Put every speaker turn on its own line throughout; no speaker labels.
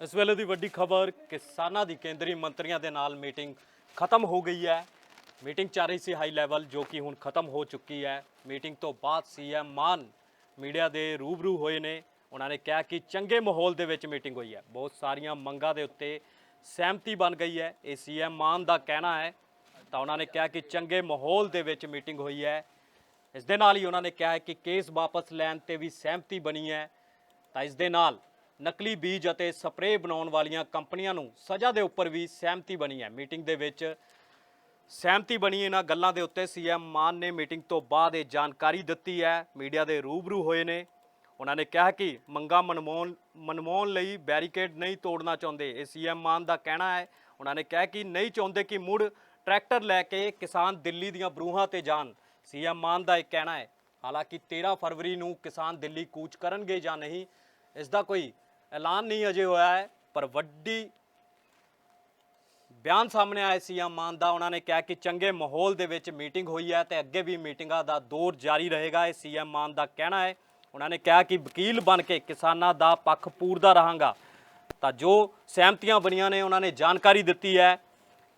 ਇਸ ਵੇਲੇ ਦੀ ਵੱਡੀ ਖਬਰ, ਕਿਸਾਨਾਂ ਦੀ ਕੇਂਦਰੀ ਮੰਤਰੀਆਂ ਦੇ ਨਾਲ ਮੀਟਿੰਗ ਖਤਮ ਹੋ ਗਈ ਹੈ। ਮੀਟਿੰਗ ਚੱਲ ਰਹੀ ਸੀ ਹਾਈ ਲੈਵਲ, ਜੋ ਕਿ ਹੁਣ ਖਤਮ ਹੋ ਚੁੱਕੀ ਹੈ। ਮੀਟਿੰਗ ਤੋਂ ਬਾਅਦ ਸੀਐਮ ਮਾਨ ਮੀਡੀਆ ਦੇ ਰੂਬਰੂ ਹੋਏ ਨੇ। ਉਹਨਾਂ ਨੇ ਕਿਹਾ ਕਿ ਚੰਗੇ ਮਾਹੌਲ ਦੇ ਵਿੱਚ ਮੀਟਿੰਗ ਹੋਈ ਹੈ। ਬਹੁਤ ਸਾਰੀਆਂ ਮੰਗਾਂ ਦੇ ਉੱਤੇ ਸਹਿਮਤੀ ਬਣ ਗਈ ਹੈ। ਇਹ ਸੀਐਮ ਮਾਨ ਦਾ ਕਹਿਣਾ ਹੈ। ਤਾਂ ਉਹਨਾਂ ਨੇ ਕਿਹਾ ਕਿ ਚੰਗੇ ਮਾਹੌਲ ਦੇ ਵਿੱਚ ਮੀਟਿੰਗ ਹੋਈ ਹੈ। ਇਸ ਦੇ ਨਾਲ ਹੀ ਉਹਨਾਂ ਨੇ ਕਿਹਾ ਹੈ ਕਿ ਕੇਸ ਵਾਪਸ ਲੈਣ ਤੇ ਵੀ ਸਹਿਮਤੀ ਬਣੀ ਹੈ। ਤਾਂ ਇਸ ਦੇ ਨਾਲ ਨਕਲੀ ਬੀਜ ਅਤੇ ਸਪਰੇਅ ਬਣਾਉਣ ਵਾਲੀਆਂ ਕੰਪਨੀਆਂ ਨੂੰ ਸਜ਼ਾ ਦੇ ਉੱਪਰ ਵੀ ਸਹਿਮਤੀ ਬਣੀ ਹੈ। ਮੀਟਿੰਗ ਦੇ ਵਿੱਚ ਸਹਿਮਤੀ ਬਣੀ ਇਹਨਾਂ ਗੱਲਾਂ ਦੇ ਉੱਤੇ ਸੀਐਮ ਮਾਨ ਨੇ ਮੀਟਿੰਗ ਤੋਂ ਬਾਅਦ ਇਹ ਜਾਣਕਾਰੀ ਦਿੱਤੀ ਹੈ। ਮੀਡੀਆ ਦੇ ਰੂਬਰੂ ਹੋਏ ਨੇ। ਉਹਨਾਂ ਨੇ ਕਿਹਾ ਕਿ ਮੰਗਾ ਮਨਮੋਹਨ ਮਨਮੋਹਨ ਲਈ ਬੈਰੀਕੇਡ ਨਹੀਂ ਤੋੜਨਾ ਚਾਹੁੰਦੇ। ਇਹ ਸੀਐਮ ਮਾਨ ਦਾ ਕਹਿਣਾ ਹੈ। ਉਹਨਾਂ ਨੇ ਕਿਹਾ ਕਿ ਨਹੀਂ ਚਾਹੁੰਦੇ ਕਿ ਮੁੜ ਟਰੈਕਟਰ ਲੈ ਕੇ ਕਿਸਾਨ ਦਿੱਲੀ ਦੀਆਂ ਬਰੂਹਾਂ ਤੇ ਜਾਣ। ਸੀਐਮ ਮਾਨ ਦਾ ਇਹ ਕਹਿਣਾ ਹੈ। ਹਾਲਾਂਕਿ 13 ਫਰਵਰੀ ਨੂੰ ਕਿਸਾਨ ਦਿੱਲੀ ਕੂਚ ਕਰਨਗੇ ਜਾਂ ਨਹੀਂ, ਇਸ ਦਾ ਕੋਈ ਐਲਾਨ ਨਹੀਂ ਅਜੇ ਹੋਇਆ ਹੈ, ਪਰ ਵੱਡੀ ਬਿਆਨ ਸਾਹਮਣੇ ਆਇਆ ਸੀ ਮਾਨ ਦਾ। ਉਹਨਾਂ ਨੇ ਕਿਹਾ ਕਿ ਚੰਗੇ ਮਾਹੌਲ ਦੇ ਵਿੱਚ ਮੀਟਿੰਗ ਹੋਈ ਹੈ ਤੇ ਅੱਗੇ ਵੀ ਮੀਟਿੰਗਾਂ ਦਾ ਦੌਰ ਜਾਰੀ ਰਹੇਗਾ, ਇਹ ਸੀਐਮ ਮਾਨ ਦਾ ਕਹਿਣਾ ਹੈ। ਉਹਨਾਂ ਨੇ ਕਿਹਾ ਕਿ ਵਕੀਲ ਬਣ ਕੇ ਕਿਸਾਨਾਂ ਦਾ ਪੱਖ ਪੂਰਦਾ ਰਹਾਂਗਾ। ਤਾਂ ਜੋ ਸਹਿਮਤੀਆਂ ਬਣੀਆਂ ਨੇ, ਉਹਨਾਂ ਨੇ ਜਾਣਕਾਰੀ ਦਿੱਤੀ ਹੈ,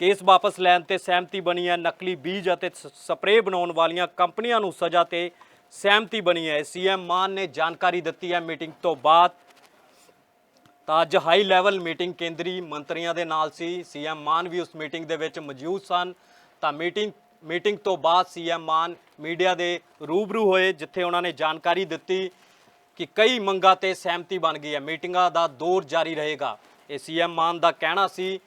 ਕੇਸ ਵਾਪਸ ਲੈਣ ਤੇ ਸਹਿਮਤੀ ਬਣੀ ਹੈ, ਨਕਲੀ ਬੀਜ ਅਤੇ ਸਪਰੇਅ ਬਣਾਉਣ ਵਾਲੀਆਂ ਕੰਪਨੀਆਂ ਨੂੰ ਸਜ਼ਾ ਤੇ ਸਹਿਮਤੀ ਬਣੀ ਹੈ। ਸੀਐਮ ਮਾਨ ਨੇ ਜਾਣਕਾਰੀ ਦਿੱਤੀ ਹੈ ਮੀਟਿੰਗ ਤੋਂ ਬਾਅਦ। ਤਾਂ ਅੱਜ ਹਾਈ ਲੈਵਲ ਮੀਟਿੰਗ ਕੇਂਦਰੀ ਮੰਤਰੀਆਂ ਦੇ ਨਾਲ ਸੀ। ਸੀਐਮ ਮਾਨ ਵੀ ਉਸ ਮੀਟਿੰਗ ਦੇ ਵਿੱਚ ਮੌਜੂਦ ਸਨ। ਤਾਂ ਮੀਟਿੰਗ ਮੀਟਿੰਗ ਤੋਂ ਬਾਅਦ ਸੀਐਮ ਮਾਨ ਮੀਡੀਆ ਦੇ ਰੂਬਰੂ ਹੋਏ, ਜਿੱਥੇ ਉਹਨਾਂ ਨੇ ਜਾਣਕਾਰੀ ਦਿੱਤੀ ਕਿ ਕਈ ਮੰਗਾਂ ਤੇ ਸਹਿਮਤੀ ਬਣ ਗਈ ਹੈ। ਮੀਟਿੰਗਾਂ ਦਾ ਦੌਰ ਜਾਰੀ ਰਹੇਗਾ। ਇਹ ਸੀਐਮ ਮਾਨ ਦਾ ਕਹਿਣਾ ਸੀ।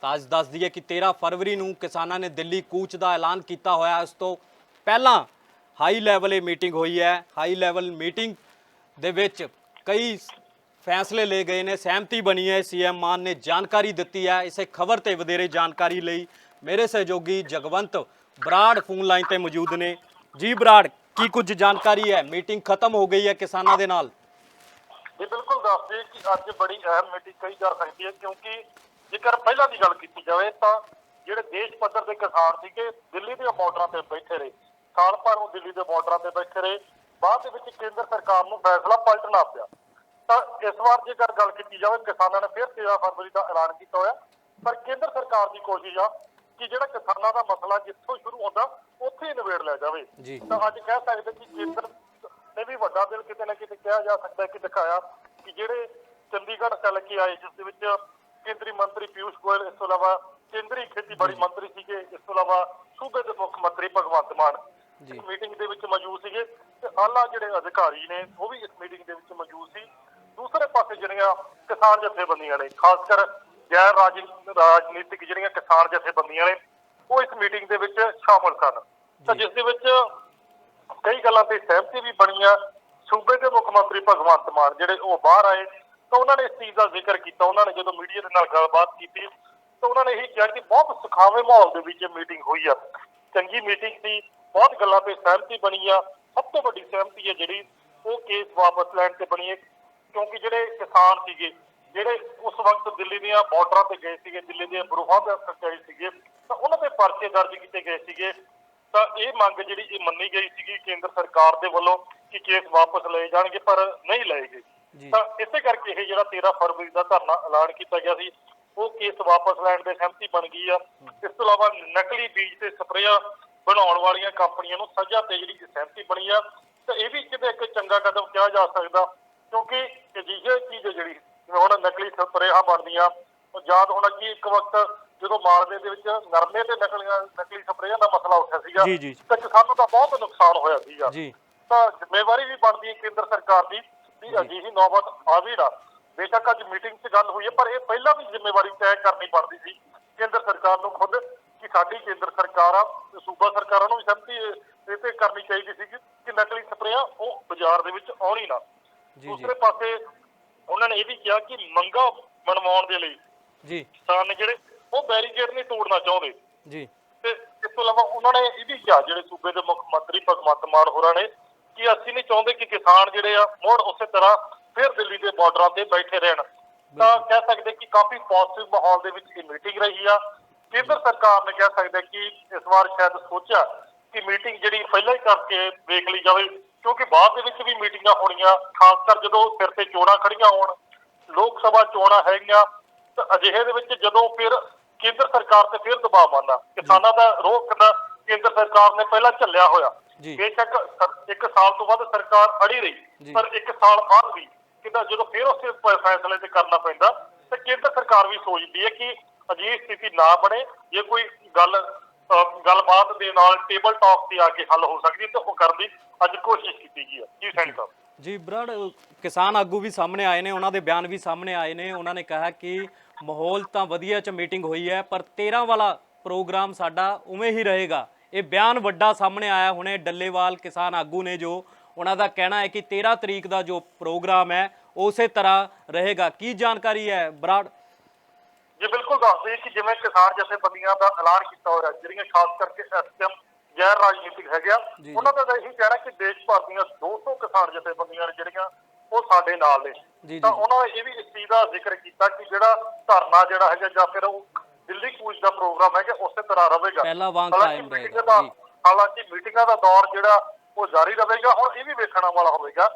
ਤਾਂ ਅੱਜ ਦੱਸ ਦਈਏ ਕਿ 13 ਫਰਵਰੀ ਨੂੰ ਕਿਸਾਨਾਂ ਨੇ ਦਿੱਲੀ ਕੂਚ ਦਾ ਐਲਾਨ ਕੀਤਾ ਹੋਇਆ। ਉਸ ਤੋਂ ਪਹਿਲਾਂ ਹਾਈ ਲੈਵਲ ਇਹ ਮੀਟਿੰਗ ਹੋਈ ਹੈ। ਹਾਈ ਲੈਵਲ ਮੀਟਿੰਗ ਦੇ ਵਿੱਚ ਕਈ ਫੈਸਲੇ ਲਏ ਗਏ ਨੇ, ਸਹਿਮਤੀ ਬਣੀ ਹੈ, ਸੀਐਮ ਮਾਨ ਨੇ ਜਾਣਕਾਰੀ ਦਿੱਤੀ ਹੈ। ਇਸੇ ਖਬਰ ਤੇ ਵਧੇਰੇ ਜਾਣਕਾਰੀ ਲਈ ਮੇਰੇ ਸਹਿਯੋਗੀ ਜਗਵੰਤ ਬਰਾੜ ਫੋਨ ਲਾਈਨ ਤੇ ਮੌਜੂਦ ਨੇ। ਜੀ ਬਰਾੜ, ਕੀ ਕੁਝ ਜਾਣਕਾਰੀ ਹੈ? ਮੀਟਿੰਗ ਖਤਮ ਹੋ ਗਈ ਹੈ ਕਿਸਾਨਾਂ ਦੇ ਨਾਲ।
ਇਹ ਬਿਲਕੁਲ ਦੱਸਦੇ ਕਿ ਅੱਜ ਬੜੀ ਅਹਿਮ ਮੀਟਿੰਗ ਕਹੀ ਜਾ ਸਕਦੀ ਹੈ, ਕਿਉਂਕਿ ਜੇਕਰ ਪਹਿਲਾਂ ਦੀ ਗੱਲ ਕੀਤੀ ਜਾਵੇ ਤਾਂ ਜਿਹੜੇ ਦੇਸ਼ ਪੱਧਰ ਦੇ ਕਿਸਾਨ ਸੀਗੇ, ਦਿੱਲੀ ਦੇ ਬਾਰਡਰਾਂ ਤੇ ਬੈਠੇ ਰਹੇ। ਸਾਲ ਭਰ ਉਹ ਦਿੱਲੀ ਦੇ ਬਾਰਡਰਾਂ ਤੇ ਬੈਠੇ ਰਹੇ। ਬਾਅਦ ਦੇ ਵਿੱਚ ਕੇਂਦਰ ਸਰਕਾਰ ਨੂੰ ਫੈਸਲਾ ਪਲਟਣਾ ਪਿਆ। ਤਾਂ ਇਸ ਵਾਰ ਜੇਕਰ ਗੱਲ ਕੀਤੀ ਜਾਵੇ ਕਿਸਾਨਾਂ ਨੇ ਫਿਰ 13 ਫਰਵਰੀ ਦਾ ਐਲਾਨ ਕੀਤਾ ਹੋਇਆ। ਪਰ ਕੇਂਦਰ ਸਰਕਾਰ ਦੀ ਕੋਸ਼ਿਸ਼ ਆ ਕਿ ਜਿਹੜਾ ਕਿਸਾਨਾਂ ਦਾ ਮਸਲਾ ਜਿੱਥੋਂ ਸ਼ੁਰੂ ਹੁੰਦਾ ਉੱਥੇ ਹੀ ਨਿਬੇੜ ਲਿਆ ਜਾਵੇ। ਤਾਂ ਅੱਜ ਕਹਿ ਸਕਦੇ ਕਿ ਕੇਂਦਰ ਨੇ ਵੀ ਵੱਡਾ ਦਿਲ ਕਿਤੇ ਨਾ ਕਿਤੇ ਕਿਹਾ ਜਾ ਸਕਦਾ ਕਿ ਦਿਖਾਇਆ ਕਿ ਜਿਹੜੇ ਚੰਡੀਗੜ੍ਹ ਚੱਲ ਕੇ ਆਏ ਜਿਸ ਦੇ ਵਿੱਚ ਕੇਂਦਰੀ ਮੰਤਰੀ ਪਿਊਸ਼ ਗੋਇਲ ਇਸ ਤੋਂ ਇਲਾਵਾ ਕੇਂਦਰੀ ਖੇਤੀਬਾੜੀ ਮੰਤਰੀ ਸੀਗੇ ਇਸ ਤੋਂ ਇਲਾਵਾ ਸੂਬੇ ਦੇ ਮੁੱਖ ਮੰਤਰੀ ਭਗਵੰਤ ਮਾਨ।
ਜੀ।
ਇਸ ਮੀਟਿੰਗ ਦੇ ਵਿੱਚ ਮੌਜੂਦ ਸੀਗੇ ਤੇ ਆਲਾ ਜਿਹੜੇ ਅਧਿਕਾਰੀ ਨੇ ਉਹ ਵੀ ਇਸ ਮੀਟਿੰਗ ਦੇ ਵਿੱਚ ਮੌਜੂਦ ਸੀ। ਦੂਸਰੇ ਪਾਸੇ ਜਿਹੜੀਆਂ ਕਿਸਾਨ ਜਥੇਬੰਦੀਆਂ ਨੇ ਖਾਸ ਕਰ ਗੈਰ ਰਾਜ ਰਾਜਨੀਤਿਕ ਜਿਹੜੀਆਂ ਕਿਸਾਨ ਜਥੇਬੰਦੀਆਂ ਨੇ ਉਹ ਇਸ ਮੀਟਿੰਗ ਦੇ ਵਿੱਚ ਸ਼ਾਮਲ ਸਨ। ਤਾਂ ਜਿਸ ਦੇ ਵਿੱਚ ਕਈ ਗੱਲਾਂ ਤੇ ਸਹਿਮਤੀ ਵੀ ਬਣੀਆਂ ਸੂਬੇ ਦੇ ਮੁੱਖ ਮੰਤਰੀ ਭਗਵੰਤ ਮਾਨ ਜਿਹੜੇ ਉਹ ਬਾਹਰ ਆਏ ਤਾਂ ਉਹਨਾਂ ਨੇ ਇਸ ਚੀਜ਼ ਦਾ ਜ਼ਿਕਰ ਕੀਤਾ। ਉਹਨਾਂ ਨੇ ਜਦੋਂ ਮੀਡੀਆ ਦੇ ਨਾਲ ਗੱਲਬਾਤ ਕੀਤੀ ਤਾਂ ਉਹਨਾਂ ਨੇ ਇਹ ਕਿਹਾ ਕਿ ਬਹੁਤ ਸੁਖਾਵੇਂ ਮਾਹੌਲ ਦੇ ਵਿੱਚ ਇਹ ਮੀਟਿੰਗ ਹੋਈ ਆ। ਚੰਗੀ ਮੀਟਿੰਗ ਸੀ ਬਹੁਤ ਗੱਲਾਂ ਤੇ ਸਹਿਮਤੀ ਬਣੀ ਆ। ਸਭ ਤੋਂ ਵੱਡੀ ਸਹਿਮਤੀ ਹੈ ਜਿਹੜੀ ਉਹ ਕੇਸ ਵਾਪਸ ਲੈਣ ਤੇ ਬਣੀ ਹੈ। ਕਿਉਂਕਿ ਜਿਹੜੇ ਕਿਸਾਨ ਸੀਗੇ ਜਿਹੜੇ ਉਸ ਵਕਤ ਦਿੱਲੀ ਦੀਆਂ ਬਾਰਡਰਾਂ ਤੇ ਗਏ ਸੀਗੇ ਦਿੱਲੀ ਦੀਆਂ ਬਰੂਹਾਂ ਤੇ ਗਏ ਸੀਗੇ ਤਾਂ ਉਹਨਾਂ ਦੇ ਪਰਚੇ ਦਰਜ ਕੀਤੇ ਗਏ ਸੀਗੇ। ਤਾਂ ਇਹ ਮੰਗ ਜਿਹੜੀ ਇਹ ਮੰਨੀ ਗਈ ਸੀਗੀ ਕੇਂਦਰ ਸਰਕਾਰ ਦੇ ਵੱਲੋਂ ਕਿ ਕੇਸ ਵਾਪਸ ਲਏ ਜਾਣਗੇ ਪਰ ਨਹੀਂ ਲਏ ਗਏ। ਤਾਂ ਇਸੇ ਕਰਕੇ ਇਹ ਜਿਹੜਾ 13 ਫਰਵਰੀ ਦਾ ਧਰਨਾ ਐਲਾਨ ਕੀਤਾ ਗਿਆ ਸੀ ਉਹ ਕੇਸ ਵਾਪਸ ਲੈਣ ਦੇ ਸਹਿਮਤੀ ਬਣ ਗਈ ਆ। ਇਸ ਤੋਂ ਇਲਾਵਾ ਨਕਲੀ ਬੀਜ ਤੇ ਸਪਰੇਆਂ ਬਣਾਉਣ ਵਾਲੀਆਂ ਕੰਪਨੀਆਂ ਨੂੰ ਸਜ਼ਾ ਤੇ ਜਿਹੜੀ ਸਹਿਮਤੀ ਬਣੀ ਆ ਤਾਂ ਇਹ ਵੀ ਕਿਤੇ ਇੱਕ ਚੰਗਾ ਕਦਮ ਕਿਹਾ ਜਾ ਸਕਦਾ ਕਿਉਂਕਿ ਅਜਿਹੀ ਚੀਜ਼ ਹੈ ਜਿਹੜੀ ਜਿਵੇਂ ਹੁਣ ਨਕਲੀ ਸਪਰੇਆਂ ਬਣਦੀਆਂ ਉਹ ਯਾਦ ਹੋਣਾ ਕਿ ਇੱਕ ਵਕਤ ਜਦੋਂ ਮਾਲਵੇ ਦੇ ਵਿੱਚ ਨਰਮੇ ਤੇ ਨਕਲੀਆਂ ਨਕਲੀ ਸਪਰੇਆਂ ਦਾ ਮਸਲਾ ਉੱਠਿਆ ਸੀਗਾ। ਤਾਂ ਕਿਸਾਨਾਂ ਦਾ ਬਹੁਤ ਨੁਕਸਾਨ ਹੋਇਆ ਸੀਗਾ।
ਜੀ।
ਤਾਂ ਜ਼ਿੰਮੇਵਾਰੀ ਵੀ ਬਣਦੀ ਹੈ ਕੇਂਦਰ ਸਰਕਾਰ ਦੀ ਵੀ ਅਜਿਹੀ ਨੌਬਤ ਆਵੇ ਨਾ। ਬੇਸ਼ੱਕ ਅੱਜ ਮੀਟਿੰਗ 'ਚ ਗੱਲ ਹੋਈ ਹੈ ਪਰ ਇਹ ਪਹਿਲਾਂ ਵੀ ਜ਼ਿੰਮੇਵਾਰੀ ਤੈਅ ਕਰਨੀ ਬਣਦੀ ਸੀ ਕੇਂਦਰ ਸਰਕਾਰ ਨੂੰ ਖੁਦ ਕਿ ਸਾਡੀ ਕੇਂਦਰ ਸਰਕਾਰ ਆ ਤੇ ਸੂਬਾ ਸਰਕਾਰਾਂ ਨੂੰ ਵੀ ਸਹਿਮਤੀ ਇਹ ਤੇ ਕਰਨੀ ਚਾਹੀਦੀ ਸੀ ਕਿ ਨਕਲੀ ਸਪਰੇਆਂ ਉਹ ਬਾਜ਼ਾਰ ਦੇ ਵਿੱਚ ਆਉਣ ਨਾ। ਦੂਸਰੇ ਪਾਸੇ ਉਹਨਾਂ ਨੇ ਇਹ ਵੀ ਕਿਹਾ ਕਿ ਮੰਗਾ ਮਨਵਾਉਣ ਦੇ ਲਈ
ਜੀ।
ਕਿਸਾਨ ਨੇ ਜਿਹੜੇ ਉਹ ਬੈਰੀਕੇਡ ਨਹੀਂ ਤੋੜਨਾ ਚਾਹੁੰਦੇ।
ਜੀ।
ਤੇ ਇਸ ਤੋਂ ਇਲਾਵਾ ਉਹਨਾਂ ਨੇ ਇਹ ਵੀ ਕਿਹਾ ਜਿਹੜੇ ਸੂਬੇ ਦੇ ਮੁੱਖ ਮੰਤਰੀ ਭਗਵੰਤ ਮਾਨ ਹੋਰਾਂ ਨੇ ਕਿ ਅਸੀਂ ਨਹੀਂ ਚਾਹੁੰਦੇ ਕਿ ਕਿਸਾਨ ਜਿਹੜੇ ਆ ਮੁੜ ਉਸੇ ਤਰ੍ਹਾਂ ਫਿਰ ਦਿੱਲੀ ਦੇ ਬਾਰਡਰਾਂ ਤੇ ਬੈਠੇ ਰਹਿਣ। ਤਾਂ ਕਹਿ ਸਕਦੇ ਕਿ ਕਾਫੀ ਪੋਜ਼ਿਟਿਵ ਮਾਹੌਲ ਦੇ ਵਿੱਚ ਇਹ ਮੀਟਿੰਗ ਰਹੀ ਆ। ਕੇਂਦਰ ਸਰਕਾਰ ਨੇ ਕਹਿ ਸਕਦੇ ਕਿ ਇਸ ਵਾਰ ਸ਼ਾਇਦ ਸੋਚਿਆ ਕਿ ਮੀਟਿੰਗ ਜਿਹੜੀ ਪਹਿਲਾਂ ਹੀ ਕਰਕੇ ਵੇਖ ਲਈ ਜਾਵੇ ਕਿਉਂਕਿ ਬਾਅਦ ਦੇ ਵਿੱਚ ਵੀ ਮੀਟਿੰਗਾਂ ਹੋਣੀਆਂ ਖਾਸ ਕਰ ਜਦੋਂ ਸਿਰ ਤੇ ਚੋਣਾਂ ਖੜੀਆਂ ਹੋਣ ਲੋਕ ਸਭਾ ਚੋਣਾਂ ਹੈਗੀਆਂ ਤਾਂ ਅਜਿਹੇ ਦੇ ਵਿੱਚ ਜਦੋਂ ਫਿਰ ਕੇਂਦਰ ਸਰਕਾਰ ਤੇ ਫਿਰ ਦਬਾਅ ਬਣਨਾ ਕਿਸਾਨਾਂ ਦਾ ਰੋਹ ਕਿੰਨਾ ਕੇਂਦਰ ਸਰਕਾਰ ਨੇ ਪਹਿਲਾਂ ਝੱਲਿਆ ਹੋਇਆ। ਬੇਸ਼ੱਕ ਇੱਕ ਸਾਲ ਤੋਂ ਵੱਧ ਸਰਕਾਰ ਅੜੀ ਰਹੀ। ਪਰ ਇੱਕ ਸਾਲ ਬਾਅਦ ਵੀ ਕਿੰਨਾ ਜਦੋਂ ਫਿਰ ਉਸੇ ਫੈਸਲੇ ਤੇ ਕਰਨਾ ਪੈਂਦਾ ਤੇ ਕੇਂਦਰ ਸਰਕਾਰ ਵੀ ਸੋਚਦੀ ਹੈ ਕਿ ਅਜਿਹੀ ਸਥਿਤੀ ਨਾ ਬਣੇ ਜੇ ਕੋਈ ਗੱਲ ਗੱਲਬਾਤ ਦੇ ਨਾਲ ਟੇਬਲ ਟਾਕ ਤੇ ਆ ਕੇ ਹੱਲ ਹੋ ਸਕਦੀ ਹੈ ਉਹ ਕਰਨ ਦੀ ਅੱਜ ਕੋਸ਼ਿਸ਼ ਕੀਤੀ ਗਈ ਹੈ। ਜੀ ਸੈਣੀ ਸਾਹਿਬ।
ਜੀ, ਬਰੜ, ਕਿਸਾਨ ਆਗੂ ਵੀ ਸਾਹਮਣੇ ਆਏ ਨੇ, ਉਹਨਾਂ ਦੇ ਬਿਆਨ ਵੀ ਸਾਹਮਣੇ ਆਏ ਨੇ। ਉਹਨਾਂ ਨੇ ਕਿਹਾ ਕਿ ਮਾਹੌਲ ਤਾਂ ਵਧੀਆ ਚ ਮੀਟਿੰਗ ਹੋਈ ਹੈ, ਪਰ 13 ਵਾਲਾ ਪ੍ਰੋਗਰਾਮ ਸਾਡਾ ਉਵੇਂ ਹੀ ਰਹੇਗਾ। ਇਹ ਬਿਆਨ ਵੱਡਾ ਸਾਹਮਣੇ ਆਇਆ ਹੁਣੇ, ਡੱਲੇਵਾਲ ਕਿਸਾਨ ਆਗੂ ਨੇ ਜੋ ਉਹਨਾਂ ਦਾ ਕਹਿਣਾ ਹੈ ਕਿ 13 ਤਰੀਕ ਦਾ ਜੋ ਪ੍ਰੋਗਰਾਮ ਹੈ, ਉਸੇ ਤਰ੍ਹਾਂ ਰਹੇਗਾ। ਕੀ ਜਾਣਕਾਰੀ ਹੈ ਬਰਾੜ?
ਜੀ ਬਿਲਕੁਲ ਦੱਸਦੇ ਕਿ ਜਿਵੇਂ ਕਿਸਾਨ ਜਥੇਬੰਦੀਆਂ ਦਾ ਐਲਾਨ ਕੀਤਾ ਹੋਇਆ ਜਿਹੜੀਆਂ ਖਾਸ ਕਰਕੇ ਐਸਐਮ ਗੈਰ ਰਾਜਨੀਤਿਕ ਹੈਗੇ ਆ। ਉਹਨਾਂ ਦਾ ਤਾਂ ਇਹੀ ਕਹਿਣਾ ਕਿ ਦੇਸ਼ ਭਰ ਦੀਆਂ 200 ਕਿਸਾਨ ਜਥੇਬੰਦੀਆਂ ਨੇ ਜਿਹੜੀਆਂ ਉਹ ਸਾਡੇ ਨਾਲ ਨੇ ਤਾਂ। ਉਹਨਾਂ ਨੇ ਇਹ ਵੀ ਇਸ ਚੀਜ਼ ਦਾ ਜ਼ਿਕਰ ਕੀਤਾ ਕਿ ਜਿਹੜਾ ਧਰਨਾ ਜਿਹੜਾ ਹੈਗਾ ਜਾਂ ਫਿਰ ਉਹ ਦਿੱਲੀ ਕੂਚ ਦਾ ਪ੍ਰੋਗਰਾਮ ਹੈਗਾ ਉਸੇ ਤਰ੍ਹਾਂ ਰਹੇਗਾ
ਪਹਿਲਾਂ ਵਾਂਗ ਕਾਇਮ ਰਹੇਗਾ।
ਹਾਲਾਂਕਿ ਮੀਟਿੰਗਾਂ ਦਾ ਦੌਰ ਜਿਹੜਾ ਉਹ ਜਾਰੀ ਰਹੇਗਾ ਹੁਣ ਇਹ ਵੀ ਵੇਖਣ ਵਾਲਾ ਹੋਵੇਗਾ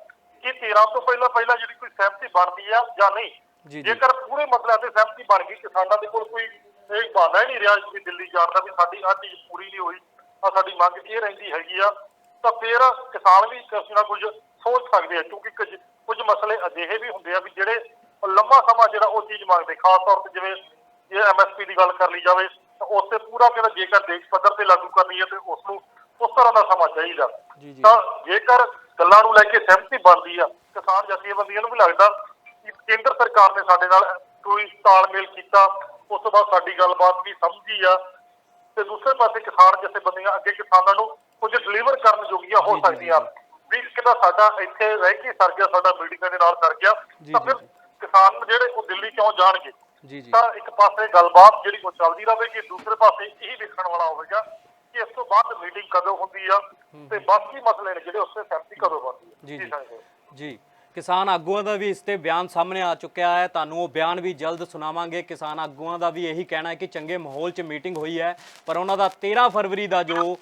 ਕਿ 13 ਤੋਂ ਪਹਿਲਾਂ ਪਹਿਲਾਂ ਜਿਹੜੀ ਕੋਈ ਸਹਿਮਤੀ ਬਣਦੀ ਆ ਜਾਂ ਨਹੀਂ
ਜੀ, ਜੀ।
ਜੇਕਰ ਪੂਰੇ ਮਸਲਿਆਂ ਤੇ ਸਹਿਮਤੀ ਬਣ ਗਈ ਕਿਸਾਨਾਂ ਦੇ ਕੋਲ ਕੋਈ ਇਹ ਬਹਾਨਾ ਹੀ ਨਹੀਂ ਰਿਹਾ ਕਿ ਦਿੱਲੀ ਜਾਣ ਦਾ ਵੀ ਸਾਡੀ ਆਹ ਚੀਜ਼ ਪੂਰੀ ਨਹੀਂ ਹੋਈ ਆ ਸਾਡੀ ਮੰਗ ਇਹ ਰਹਿੰਦੀ ਹੈਗੀ ਆ ਤਾਂ ਫਿਰ ਕਿਸਾਨ ਵੀ ਕੁਛ ਨਾ ਕੁਝ ਸੋਚ ਸਕਦੇ ਆ ਕਿਉਂਕਿ ਕੁਝ ਕੁਝ ਮਸਲੇ ਅਜਿਹੇ ਵੀ ਹੁੰਦੇ ਆ ਵੀ ਜਿਹੜੇ ਲੰਮਾ ਸਮਾਂ ਜਿਹੜਾ ਉਹ ਚੀਜ਼ ਮੰਗਦੇ ਖਾਸ ਤੌਰ ਤੇ ਜਿਵੇਂ ਜੇ ਐਮਐਸਪੀ ਦੀ ਗੱਲ ਕਰ ਲਈ ਜਾਵੇ ਤਾਂ ਉਸੇ ਪੂਰਾ ਕਹਿੰਦਾ ਜੇਕਰ ਦੇਸ਼ ਪੱਧਰ ਤੇ ਲਾਗੂ ਕਰਨੀ ਹੈ ਤੇ ਉਸ ਨੂੰ ਉਸ ਤਰ੍ਹਾਂ ਦਾ ਸਮਾਂ ਚਾਹੀਦਾ
ਜੀ, ਜੀ।
ਤਾਂ ਜੇਕਰ ਗੱਲਾਂ ਨੂੰ ਲੈ ਕੇ ਸਹਿਮਤੀ ਬਣਦੀ ਆ ਕਿਸਾਨ ਜਥੇਬੰਦੀਆਂ ਨੂੰ ਵੀ ਲੱਗਦਾ ਕੇਂਦਰ ਸਰਕਾਰ ਨੇ ਸਾਡੇ ਨਾਲ ਕੋਈ ਤਾਲਮੇਲ ਕੀਤਾ ਉਸ ਤੋਂ ਬਾਅਦ ਸਾਡੀ ਗੱਲਬਾਤ ਵੀ ਸਮਝੀ ਆ। ਤੇ ਦੂਸਰੇ ਪਾਸੇ ਕਿਸਾਨ ਜਥੇਬੰਦੀਆਂ ਅੱਗੇ ਕਿਸਾਨਾਂ ਨੂੰ ਕੁਝ ਡਿਲੀਵਰ ਕਰਨ ਜੋਗੀਆਂ ਹੋ ਸਕਦੀਆਂ ਵੀ ਕਿਦਾ ਸਾਡਾ ਇੱਥੇ ਰਹਿ ਕੇ ਸਰ ਗਿਆ ਸਾਡਾ ਮੀਟਿੰਗਾਂ ਦੇ ਨਾਲ ਸਰ ਗਿਆ ਤਾਂ ਫਿਰ। ਕਿਸਾਨ ਜਿਹੜੇ ਉਹ ਦਿੱਲੀ ਕਿਉਂ ਜਾਣਗੇ?
ਜੀ ਜੀ।
ਤਾਂ ਇੱਕ ਪਾਸੇ ਗੱਲਬਾਤ ਜਿਹੜੀ ਉਹ ਚੱਲਦੀ ਰਹੇਗੀ ਦੂਸਰੇ ਪਾਸੇ ਇਹ ਦੇਖਣ ਵਾਲਾ ਹੋਵੇਗਾ ਕਿ ਇਸ ਤੋਂ ਬਾਅਦ ਮੀਟਿੰਗ ਕਦੋਂ ਹੁੰਦੀ ਆ ਤੇ ਬਾਕੀ ਮਸਲੇ ਨੇ ਜਿਹੜੇ ਉਸ ਸਹਿਮਤੀ ਕਦੋਂ ਬਣਦੀ ਆ।
ਜੀ, ਜੀ। ਕਿਸਾਨ ਆਗੂਆਂ ਦਾ ਵੀ ਇਸ ਤੇ ਬਿਆਨ ਸਾਹਮਣੇ ਆ ਚੁੱਕਿਆ ਹੈ। ਤੁਹਾਨੂੰ ਉਹ ਬਿਆਨ ਵੀ ਜਲਦ ਸੁਣਾਵਾਂਗੇ। ਕਿਸਾਨ ਆਗੂਆਂ ਦਾ ਵੀ ਇਹੀ ਕਹਿਣਾ ਹੈ ਕਿ ਚੰਗੇ ਮਾਹੌਲ 'ਚ ਮੀਟਿੰਗ ਹੋਈ ਹੈ, ਪਰ ਉਹਨਾਂ ਦਾ 13 ਫਰਵਰੀ ਦਾ ਜੋ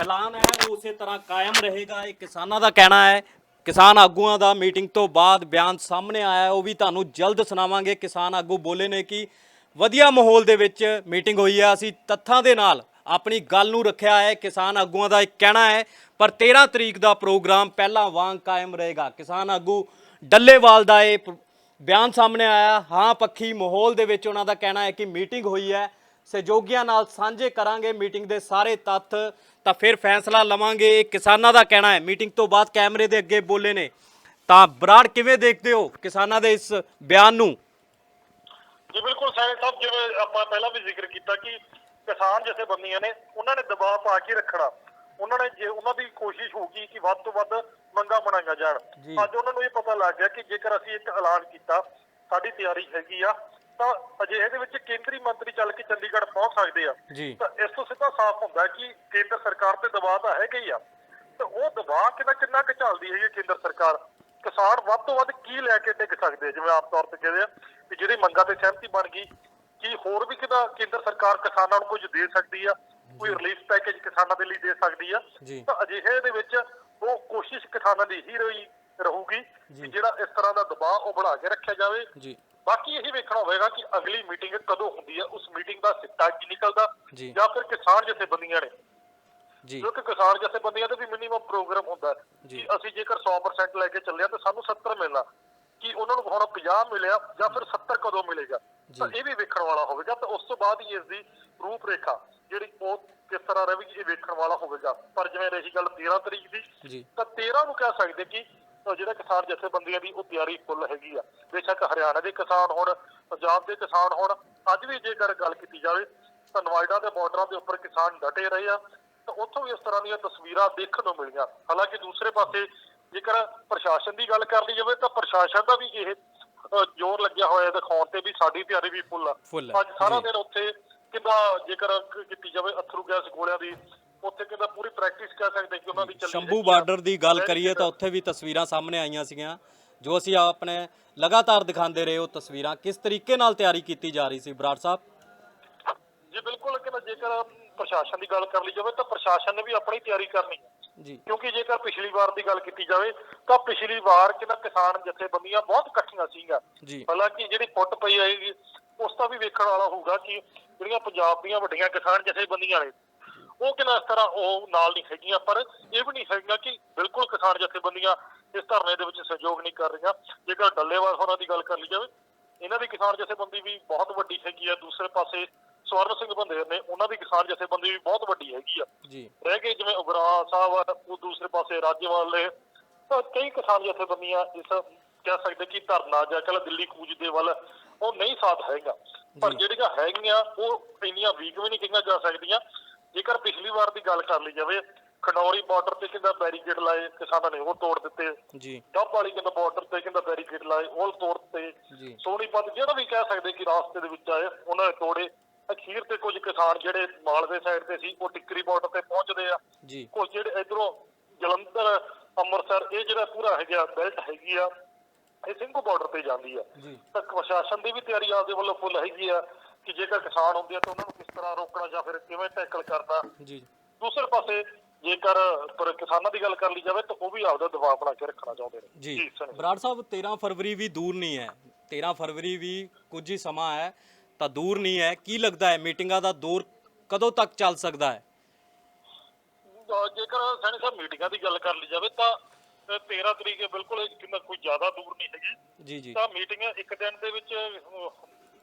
ਐਲਾਨ ਹੈ, ਉਹ ਉਸੇ ਤਰ੍ਹਾਂ ਕਾਇਮ ਰਹੇਗਾ। ਇਹ ਕਿਸਾਨਾਂ ਦਾ ਕਹਿਣਾ ਹੈ। ਕਿਸਾਨ ਆਗੂਆਂ ਦਾ ਮੀਟਿੰਗ ਤੋਂ ਬਾਅਦ ਬਿਆਨ ਸਾਹਮਣੇ ਆਇਆ ਉਹ ਵੀ ਤੁਹਾਨੂੰ ਜਲਦ ਸੁਣਾਵਾਂਗੇ। ਕਿਸਾਨ ਆਗੂ ਬੋਲੇ ਨੇ ਕਿ ਵਧੀਆ ਮਾਹੌਲ ਦੇ ਵਿੱਚ ਮੀਟਿੰਗ ਹੋਈ ਹੈ। ਅਸੀਂ ਤੱਥਾਂ ਦੇ ਨਾਲ ਆਪਣੀ ਗੱਲ ਨੂੰ ਰੱਖਿਆ ਹੈ, ਕਿਸਾਨ ਆਗੂਆਂ ਦਾ ਇੱਕ ਕਹਿਣਾ ਹੈ, ਪਰ 13 ਤਰੀਕ ਦਾ ਪ੍ਰੋਗਰਾਮ ਪਹਿਲਾਂ ਵਾਂਗ ਕਾਇਮ ਰਹੇਗਾ। ਕਿਸਾਨ ਆਗੂ ਡੱਲੇਵਾਲ ਦਾ ਇਹ ਬਿਆਨ ਸਾਹਮਣੇ ਆਇਆ। ਹਾਂ, ਪੱਖੀ ਮਾਹੌਲ ਦੇ ਵਿੱਚ ਉਹਨਾਂ ਦਾ ਕਹਿਣਾ ਹੈ ਕਿ ਮੀਟਿੰਗ ਹੋਈ ਹੈ। ਸਹਿਯੋਗੀਆਂ ਨਾਲ ਸਾਂਝੇ ਕਰਾਂਗੇ ਮੀਟਿੰਗ ਦੇ ਸਾਰੇ ਤੱਥ, ਤਾਂ ਫਿਰ ਫੈਸਲਾ ਲਵਾਂਗੇ। ਇਹ ਕਿਸਾਨਾਂ ਦਾ ਕਹਿਣਾ ਹੈ। ਮੀਟਿੰਗ ਤੋਂ ਬਾਅਦ ਕੈਮਰੇ ਦੇ ਅੱਗੇ ਬੋਲੇ ਨੇ। ਤਾਂ ਬਰਾੜ ਕਿਵੇਂ ਦੇਖਦੇ ਹੋ ਕਿਸਾਨਾਂ ਦੇ ਇਸ ਬਿਆਨ ਨੂੰ?
ਜੀ ਬਿਲਕੁਲ ਸੈਨ ਸਾਹਿਬ ਜਿਵੇਂ ਆਪਾਂ ਪਹਿਲਾਂ ਵੀ ਜ਼ਿਕਰ ਕੀਤਾ ਕਿ ਕਿਸਾਨ ਜਥੇਬੰਦੀਆਂ ਨੇ ਉਹਨਾਂ ਨੇ ਦਬਾਅ ਪਾ ਕੇ ਰੱਖਣਾ। ਉਹਨਾਂ ਨੇ ਜੇ ਉਹਨਾਂ ਦੀ ਕੋਸ਼ਿਸ਼ ਹੋਊਗੀ ਕਿ ਵੱਧ ਤੋਂ ਵੱਧ ਮੰਗਾਂ ਬਣਾਈਆਂ ਜਾਣ। ਅੱਜ ਉਹਨਾਂ ਨੂੰ ਇਹ ਪਤਾ ਲੱਗ ਗਿਆ ਕਿ ਜੇਕਰ ਅਸੀਂ ਇੱਕ ਐਲਾਨ ਕੀਤਾ ਸਾਡੀ ਤਿਆਰੀ ਹੈਗੀ ਆ ਤਾਂ ਅਜਿਹੇ ਦੇ ਵਿੱਚ ਕੇਂਦਰੀ ਮੰਤਰੀ ਚੱਲ ਕੇ ਚੰਡੀਗੜ੍ਹ ਪਹੁੰਚ ਸਕਦੇ ਆ। ਤਾਂ ਇਸ ਤੋਂ ਸਿੱਧਾ ਸਾਫ਼ ਹੁੰਦਾ ਕਿ ਕੇਂਦਰ ਸਰਕਾਰ ਤੇ ਦਬਾਅ ਤਾਂ ਹੈਗਾ ਹੀ ਆ। ਤੇ ਉਹ ਦਬਾਅ ਕਿੰਨਾ ਕਿੰਨਾ ਕੁ ਚੱਲਦੀ ਹੈ ਕੇਂਦਰ ਸਰਕਾਰ? ਕਿਸਾਨ ਵੱਧ ਤੋਂ ਵੱਧ ਕੀ ਲੈ ਕੇ ਡਿੱਗ ਸਕਦੇ? ਜਿਵੇਂ ਆਮ ਤੌਰ ਤੇ ਕਹਿੰਦੇ ਆ ਕਿ ਜਿਹੜੀ ਮੰਗਾਂ ਤੇ ਸਹਿਮਤੀ ਬਣ ਗਈ ਕੀ ਹੋਰ ਵੀ ਕਿਦਾ ਕੇਂਦਰ ਸਰਕਾਰ ਕਿਸਾਨਾਂ ਨੂੰ ਕੁਝ ਦੇ ਸਕਦੀ ਆ ਕੋਈ ਰਿਲੀਫ ਪੈਕੇਜ ਕਿਸਾਨਾਂ ਦੇ ਲਈ ਦੇ ਸਕਦੀ ਆ। ਤਾਂ ਅਜਿਹੇ ਦੇ ਵਿੱਚ ਉਹ ਕੋਸ਼ਿਸ਼ ਕਿਸਾਨਾਂ ਦੀ ਹੀ ਰਹੀ ਰਹੂਗੀ। ਕਿ ਜਿਹੜਾ ਇਸ ਤਰ੍ਹਾਂ ਦਾ ਦਬਾਅ ਉਹ ਬਣਾ ਕੇ ਰੱਖਿਆ ਜਾਵੇ
ਜੀ
ਬਾਕੀ ਇਹ ਵੇਖਣਾ ਹੋਵੇਗਾ ਕਿ ਅਗਲੀ ਮੀਟਿੰਗ ਕਦੋਂ ਹੁੰਦੀ ਹੈ ਉਸ ਮੀਟਿੰਗ ਦਾ ਸਿੱਟਾ ਕੀ ਨਿਕਲਦਾ
ਜੀ।
ਫਿਰ ਕਿਸਾਨ ਜਥੇਬੰਦੀਆਂ ਨੇ
ਜੀ
ਕਿਉਂਕਿ ਕਿਸਾਨ ਜਥੇਬੰਦੀਆਂ ਦਾ ਵੀ ਮਿਨੀਮਮ ਪ੍ਰੋਗਰਾਮ ਹੁੰਦਾ। ਕਿ ਅਸੀਂ ਜੇਕਰ 100% ਲੈ ਕੇ ਚੱਲਿਆ ਤਾਂ ਸਾਨੂੰ 70 ਮਿਲਣਾ ਕਿ ਉਹਨਾਂ ਨੂੰ ਹੁਣ 50 ਮਿਲਿਆ ਜਾਂ ਫਿਰ 70 ਕਦੋਂ ਮਿਲੇਗਾ। ਤਾਂ। ਇਹ ਵੀ ਵੇਖਣ ਵਾਲਾ ਹੋਵੇਗਾ। ਤਾਂ ਉਸ ਤੋਂ ਬਾਅਦ ਹੀ ਇਸ ਦੀ ਰੂਪਰੇਖਾ ਜਿਹੜੀ ਉਹ ਕਿਸ ਤਰ੍ਹਾਂ ਰਹੇਗੀ ਇਹ ਵੇਖਣ ਵਾਲਾ ਹੋਵੇਗਾ। ਪਰ ਜਿਵੇਂ ਰਹੀ ਗੱਲ 13 ਤਰੀਕ ਦੀ ਤਾਂ 13 ਨੂੰ ਕਹਿ ਸਕਦੇ ਕਿ ਜਿਹੜਾ ਕਿਸਾਨ ਜਥੇਬੰਦੀਆਂ ਦੀ ਉਹ ਤਿਆਰੀ ਫੁੱਲ ਹੈਗੀ ਆ। ਬੇਸ਼ੱਕ ਹਰਿਆਣਾ ਦੇ ਕਿਸਾਨ ਹੋਣ ਪੰਜਾਬ ਦੇ ਕਿਸਾਨ ਹੋਣ ਅੱਜ ਵੀ ਜੇਕਰ ਗੱਲ ਕੀਤੀ ਜਾਵੇ ਤਾਂ ਨਵਾਇਡਾ ਦੇ ਬਾਰਡਰਾਂ ਦੇ ਉੱਪਰ ਕਿਸਾਨ ਡਟੇ ਰਹੇ ਆ। ਤਾਂ ਉੱਥੋਂ ਵੀ ਇਸ ਤਰ੍ਹਾਂ ਦੀਆਂ ਤਸਵੀਰਾਂ ਦੇਖਣ ਨੂੰ ਮਿਲੀਆਂ। ਹਾਲਾਂਕਿ ਦੂਸਰੇ ਪਾਸੇ ਜੇਕਰ ਪ੍ਰਸ਼ਾਸਨ ਦੀ ਗੱਲ ਕਰ ਲਈ ਜਾਵੇ ਤਾਂ ਪ੍ਰਸ਼ਾਸਨ ਦਾ ਵੀ ਇਹ ਜ਼ੋਰ ਲੱਗਿਆ ਹੋਇਆ ਦਿਖਾਉਣ ਤੇ ਵੀ ਸਾਡੀ ਤਿਆਰੀ ਵੀ ਫੁੱਲ ਆ ਅੱਜ ਸਾਰਾ। ਦਿਨ ਉੱਥੇ ਕਿੱਦਾਂ ਜੇਕਰ ਕੀਤੀ ਜਾਵੇ ਅਥਰੂ ਗੈਸ ਗੋਲਿਆਂ ਦੀ ਉੱਥੇ ਕਿੱਦਾਂ ਪੂਰੀ ਪ੍ਰੈਕਟਿਸ ਕਹਿ ਸਕਦੇ ਕਿ ਉਹਨਾਂ ਦੀ ਚੱਲੀ
ਸ਼ੰਭੂ। ਬਾਰਡਰ ਦੀ ਗੱਲ ਕਰੀਏ ਤਾਂ। ਉੱਥੇ ਵੀ ਤਸਵੀਰਾਂ ਸਾਹਮਣੇ ਆਈਆਂ ਸੀਗੀਆਂ ਜੋ ਅਸੀਂ ਆਪਣੇ ਲਗਾਤਾਰ ਦਿਖਾਉਂਦੇ ਰਹੇ ਉਹ ਤਸਵੀਰਾਂ ਕਿਸ ਤਰੀਕੇ ਨਾਲ ਤਿਆਰੀ ਕੀਤੀ ਜਾ ਰਹੀ ਸੀ ਬਰਾੜ ਸਾਹਿਬ
ਜੀ ਬਿਲਕੁਲ ਕਿ ਜੇਕਰ ਪ੍ਰਸ਼ਾਸਨ ਦੀ ਗੱਲ ਕਰ ਲਈ ਜਾਵੇ ਤਾਂ ਪ੍ਰਸ਼ਾਸਨ ਨੇ ਵੀ ਆਪਣੀ ਤਿਆਰੀ ਕਰਨੀ ਹੈ
ਜੀ।
ਕਿਉਂਕਿ ਜੇਕਰ ਪਿਛਲੀ ਵਾਰ ਦੀ ਗੱਲ ਕੀਤੀ ਜਾਵੇ ਤਾਂ ਪਿਛਲੀ ਵਾਰ ਕਿਹਦਾ ਕਿਸਾਨ ਜਥੇਬੰਦੀਆਂ ਬਹੁਤ ਇਕੱਠੀਆਂ ਸੀਗੀਆਂ।
ਜੀ।
ਹਾਲਾਂਕਿ ਜਿਹੜੀ ਫੁੱਟ ਪਈ ਆਏਗੀ ਉਸ ਦਾ ਵੀ ਵੇਖਣ ਵਾਲਾ ਹੋਊਗਾ ਕਿ ਜਿਹੜੀਆਂ ਪੰਜਾਬ ਦੀਆਂ ਵੱਡੀਆਂ ਕਿਸਾਨ ਜਥੇਬੰਦੀਆਂ ਨੇ ਉਹ ਕਿੰਨਾ ਇਸ ਤਰ੍ਹਾਂ ਉਹ ਨਾਲ ਨਹੀਂ ਹੈਗੀਆਂ ਪਰ ਇਹ ਵੀ ਨਹੀਂ ਹੈਗੀਆਂ ਕਿ ਬਿਲਕੁਲ ਕਿਸਾਨ ਜਥੇਬੰਦੀਆਂ ਇਸ ਧਰਨੇ ਦੇ ਵਿੱਚ ਸਹਿਯੋਗ ਨਹੀਂ ਕਰ ਰਹੀਆਂ। ਜੇਕਰ ਡੱਲੇਵਾਲ ਹੋਰਾਂ ਦੀ ਗੱਲ ਕਰ ਲਈ ਜਾਵੇ ਇਹਨਾਂ ਦੀ ਕਿਸਾਨ ਜਥੇਬੰਦੀ ਵੀ ਬਹੁਤ ਵੱਡੀ ਹੈਗੀ ਆ ਦੂਸਰੇ ਪਾਸੇ ਸਵਰਨ ਸਿੰਘ ਬੰਦੇਰ ਨੇ ਉਹਨਾਂ ਦੀ ਕਿਸਾਨ ਜਥੇਬੰਦੀ ਵੀ ਬਹੁਤ ਵੱਡੀ ਹੈਗੀ ਆ।
ਜੀ।
ਰਹਿ ਗਏ ਜਿਵੇਂ ਉਗਰਾ ਸਾਹਿਬ ਆ, ਉਹ ਦੂਸਰੇ ਪਾਸੇ ਰਾਜੇਵਾਲ ਨੇ ਤਾਂ ਕਈ ਕਿਸਾਨ ਜਥੇਬੰਦੀਆਂ ਇਸ ਕਹਿ ਸਕਦੇ ਕਿ ਧਰਨਾ ਜਾਂ ਕੱਲ ਦਿੱਲੀ ਕੂਚ ਦੇ ਵੱਲ ਉਹ ਨਹੀਂ ਸਾਥ ਹੈਗਾ। ਪਰ। ਜਿਹੜੀਆਂ ਹੈਗੀਆਂ ਉਹ ਇੰਨੀਆਂ ਵੀਕ ਵੀ ਨਹੀਂ ਕਹੀਆਂ ਜਾ ਸਕਦੀਆਂ। ਜੇਕਰ ਪਿਛਲੀ ਵਾਰ ਦੀ ਗੱਲ ਕਰ ਲਈ ਜਾਵੇ ਖਨੌਰੀ ਬਾਰਡਰ ਤੇ ਕਿੰਦਾ ਬੈਰੀਕੇਡ ਲਾਏ ਕਿਸਾਨਾਂ ਨੇ ਉਹ ਤੋੜ ਦਿੱਤੇ।
ਜੀ।
ਡੱਬ ਵਾਲੀ ਕਿੰਦਾ ਬਾਰਡਰ ਤੇ ਕਿੰਦਾ ਬੈਰੀਕੇਡ ਲਾਏ ਉਹ ਤੋੜ ਦਿੱਤੇ।
ਜੀ।
ਸੋਨੀਪਤ ਜਿਹੜਾ ਵੀ ਕਹਿ ਸਕਦੇ ਕਿ ਰਾਸਤੇ ਦੇ ਵਿੱਚ ਆਏ ਉਹਨਾਂ ਨੇ ਤੋੜੇ। ਅਖੀਰ ਤੇ ਕੁਝ ਕਿਸਾਨ ਜਿਹੜੇ ਮਾਲਵੇ ਸਾਈਡ ਤੇ ਸੀ ਉਹ ਟਿੱਕਰੀ ਬਾਰਡਰ ਤੇ ਪਹੁੰਚਦੇ ਆ।
ਜੀ।
ਕੁਝ ਜਿਹੜੇ ਇਧਰੋਂ ਜਲੰਧਰ ਅੰਮ੍ਰਿਤਸਰ ਇਹ ਜਿਹੜਾ ਪੂਰਾ ਹੈਗਾ ਬੈਲਟ ਹੈਗੀ ਆ ਇਹ ਸਿੰਘੂ ਬਾਰਡਰ ਤੇ ਜਾਂਦੀ ਆ। ਤਾਂ ਪ੍ਰਸ਼ਾਸਨ ਦੀ ਵੀ ਤਿਆਰੀ ਆਪਦੇ ਵੱਲੋਂ ਫੁੱਲ ਹੈਗੀ ਆ ਕਿ ਜੇਕਰ ਕਿਸਾਨ ਹੁੰਦੇ ਆ ਤਾਂ ਉਹਨਾਂ ਨੂੰ ਕਿਸ ਤਰ੍ਹਾਂ ਰੋਕਣਾ ਜਾਂ ਫਿਰ ਕਿਵੇਂ ਟੈਕਲ ਕਰਨਾ।
ਜੀ।
ਦੂਸਰੇ ਪਾਸੇ ਜੇਕਰ ਪਰ ਕਿਸਾਨਾਂ ਦੀ ਗੱਲ ਕਰ ਲਈ ਜਾਵੇ ਤਾਂ ਉਹ ਵੀ ਆਪਦਾ ਦਬਾਅ ਬਣਾ ਕੇ ਰੱਖਣਾ ਚਾਹੁੰਦੇ ਨੇ।
ਜੀ। ਬਰਾੜ ਸਾਹਿਬ 13 ਫਰਵਰੀ ਵੀ ਦੂਰ ਨਹੀਂ ਹੈ। 13 ਫਰਵਰੀ ਵੀ ਕੁਝ ਹੀ ਸਮਾਂ ਹੈ। ਤਾਂ ਦੂਰ ਨਹੀਂ ਹੈ। ਕੀ ਲੱਗਦਾ ਹੈ ਮੀਟਿੰਗਾਂ ਦਾ ਦੌਰ ਕਦੋਂ ਤੱਕ ਚੱਲ ਸਕਦਾ ਹੈ?
ਜੇਕਰ ਸੈਣੀ ਸਾਹਿਬ ਮੀਟਿੰਗਾਂ ਦੀ ਗੱਲ ਕਰ ਲਈ ਜਾਵੇ ਤਾਂ ਅਹ 13 ਤਰੀਕ ਬਿਲਕੁਲ ਕਿੰਨਾ ਕੋਈ ਜ਼ਿਆਦਾ ਦੂਰ ਨਹੀਂ ਹੈਗੀ।
ਜੀ ਜੀ।
ਤਾਂ ਮੀਟਿੰਗ ਇੱਕ ਦਿਨ ਦੇ ਵਿੱਚ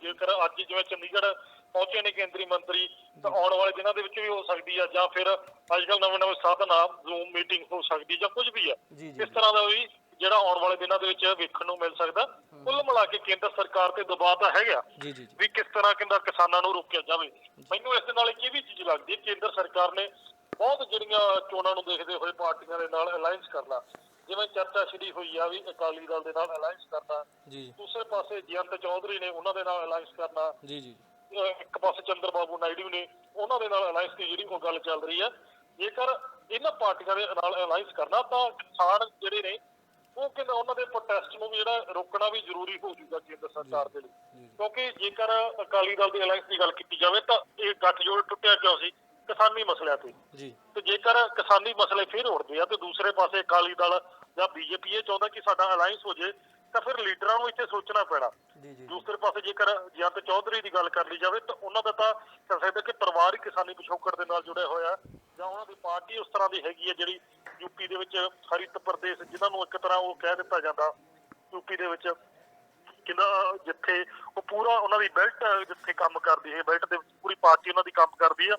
ਜੇਕਰ ਅੱਜ ਜਿਵੇਂ ਚੰਡੀਗੜ੍ਹ ਪਹੁੰਚੇ ਨੇ ਕੇਂਦਰੀ ਮੰਤਰੀ ਤਾਂ ਆਉਣ ਵਾਲੇ ਦਿਨਾਂ ਦੇ ਵਿੱਚ ਵੀ ਹੋ ਸਕਦੀ ਆ ਜਾਂ ਫਿਰ ਅੱਜ ਕੱਲ ਨਵੇਂ ਨਵੇਂ ਸਾਧਨ ਆ ਜ਼ੂਮ ਮੀਟਿੰਗ ਹੋ ਸਕਦੀ ਜਾਂ ਕੁਝ ਵੀ ਆ। ਇਸ ਤਰ੍ਹਾਂ ਦਾ ਵੀ ਜਿਹੜਾ ਆਉਣ ਵਾਲੇ ਦਿਨਾਂ ਦੇ ਵਿੱਚ ਵੇਖਣ ਨੂੰ ਮਿਲ ਸਕਦਾ। ਕੁੱਲ ਮਿਲਾ ਕੇ ਕੇਂਦਰ ਸਰਕਾਰ ਤੇ ਦਬਾਅ ਤਾਂ ਹੈਗਾ।
ਜੀ ਜੀ ਜੀ।
ਵੀ ਕਿਸ ਤਰ੍ਹਾਂ ਕਿੰਦਾ ਕਿਸਾਨਾਂ ਨੂੰ ਰੋਕਿਆ ਜਾਵੇ। ਮੈਨੂੰ ਇਸ ਨਾਲ ਇੱਕ ਇਹ ਵੀ ਚੀਜ਼ ਲੱਗਦੀ ਹੈ ਕੇਂਦਰ ਸਰਕਾਰ ਨੇ ਬਹੁਤ ਜਿਹੜੀਆਂ ਚੋਣਾਂ ਨੂੰ ਦੇਖਦੇ ਹੋਏ ਪਾਰਟੀਆਂ ਦੇ ਨਾਲ ਅਲਾਈਅੰਸ ਕਰਨਾ ਜਿਵੇਂ ਚਰਚਾ ਸ਼ੁਰੂ ਹੋਈ ਆ ਵੀ ਅਕਾਲੀ ਦਲ ਦੇ ਨਾਲ ਅਲਾਈਅੰਸ ਕਰਨਾ
ਜੀ
ਦੂਸਰੇ ਪਾਸੇ ਜਯੰਤ ਚੌਧਰੀ ਨੇ ਉਹਨਾਂ ਦੇ ਨਾਲ ਅਲਾਈਅੰਸ ਕਰਨਾ
ਜੀ ਜੀ।
ਇੱਕ ਪਾਸੇ ਚੰਦਰ ਬਾਬੂ ਨਾਇਡੂ ਨੇ ਉਹਨਾਂ ਦੇ ਨਾਲ ਅਲਾਈਅੰਸ ਦੀ ਜਿਹੜੀ ਉਹ ਗੱਲ ਚੱਲ ਰਹੀ ਹੈ ਜੇਕਰ ਇਹਨਾਂ ਪਾਰਟੀਆਂ ਦੇ ਨਾਲ ਅਲਾਈਅੰਸ ਕਰਨਾ ਤਾਂ ਕਿਸਾਨ ਜਿਹੜੇ ਨੇ ਉਹ ਕਹਿੰਦਾ ਉਹਨਾਂ ਦੇ ਪ੍ਰੋਟੈਸਟ ਨੂੰ ਵੀ ਜਿਹੜਾ ਰੋਕਣਾ ਵੀ ਜ਼ਰੂਰੀ ਹੋ ਜਾਊਗਾ ਕੇਂਦਰ ਸਰਕਾਰ ਦੇ ਲਈ। ਕਿਉਂਕਿ ਜੇਕਰ ਅਕਾਲੀ ਦਲ ਦੇ ਅਲਾਈਅੰਸ ਦੀ ਗੱਲ ਕੀਤੀ ਜਾਵੇ ਤਾਂ ਇਹ ਗੱਠਜੋੜ ਟੁੱਟਿਆ ਕਿਉਂ ਸੀ? ਕਿਸਾਨੀ ਮਸਲਿਆਂ ਤੇ।
ਜੀ।
ਤੇ ਜੇਕਰ ਕਿਸਾਨੀ ਮਸਲੇ ਫਿਰ ਉੜਦੇ ਆ ਤੇ ਦੂਸਰੇ ਪਾਸੇ ਅਕਾਲੀ ਦਲ ਜਾਂ ਬੀਜੇਪੀ ਇਹ ਚਾਹੁੰਦਾ ਕਿ ਸਾਡਾ ਅਲਾਈਅੰਸ ਹੋ ਜੇ ਤਾਂ ਫਿਰ ਲੀਡਰਾਂ ਨੂੰ ਇੱਥੇ ਸੋਚਣਾ ਪੈਣਾ।
ਜੀ ਜੀ
ਦੂਸਰੇ ਪਾਸੇ ਜੇਕਰ ਜਯੰਤ ਚੌਧਰੀ ਦੀ ਗੱਲ ਕਰ ਲਈ ਜਾਵੇ ਤਾਂ ਉਹਨਾਂ ਦਾ ਤਾਂ ਕਹਿ ਸਕਦੇ ਕਿ ਪਰਿਵਾਰ ਹੀ ਕਿਸਾਨੀ ਪਿਛੋਕੜ ਦੇ ਨਾਲ ਜੁੜਿਆ ਹੋਇਆ ਜਾਂ ਉਹਨਾਂ ਦੀ ਪਾਰਟੀ ਉਸ ਤਰ੍ਹਾਂ ਦੀ ਹੈਗੀ ਹੈ ਜਿਹੜੀ ਯੂਪੀ ਦੇ ਵਿੱਚ ਹਰਿਤ ਪ੍ਰਦੇਸ਼ ਜਿਨ੍ਹਾਂ ਨੂੰ ਇੱਕ ਤਰ੍ਹਾਂ ਉਹ ਕਹਿ ਦਿੱਤਾ ਜਾਂਦਾ ਯੂਪੀ ਦੇ ਵਿੱਚ ਕਿੰਨਾ ਜਿੱਥੇ ਉਹ ਪੂਰਾ ਉਹਨਾਂ ਦੀ ਬੈਲਟ ਜਿੱਥੇ ਕੰਮ ਕਰਦੀ ਹੈ ਬੈਲਟ ਦੇ ਵਿੱਚ ਪੂਰੀ ਪਾਰਟੀ ਉਹਨਾਂ ਦੀ ਕੰਮ ਕਰਦੀ ਆ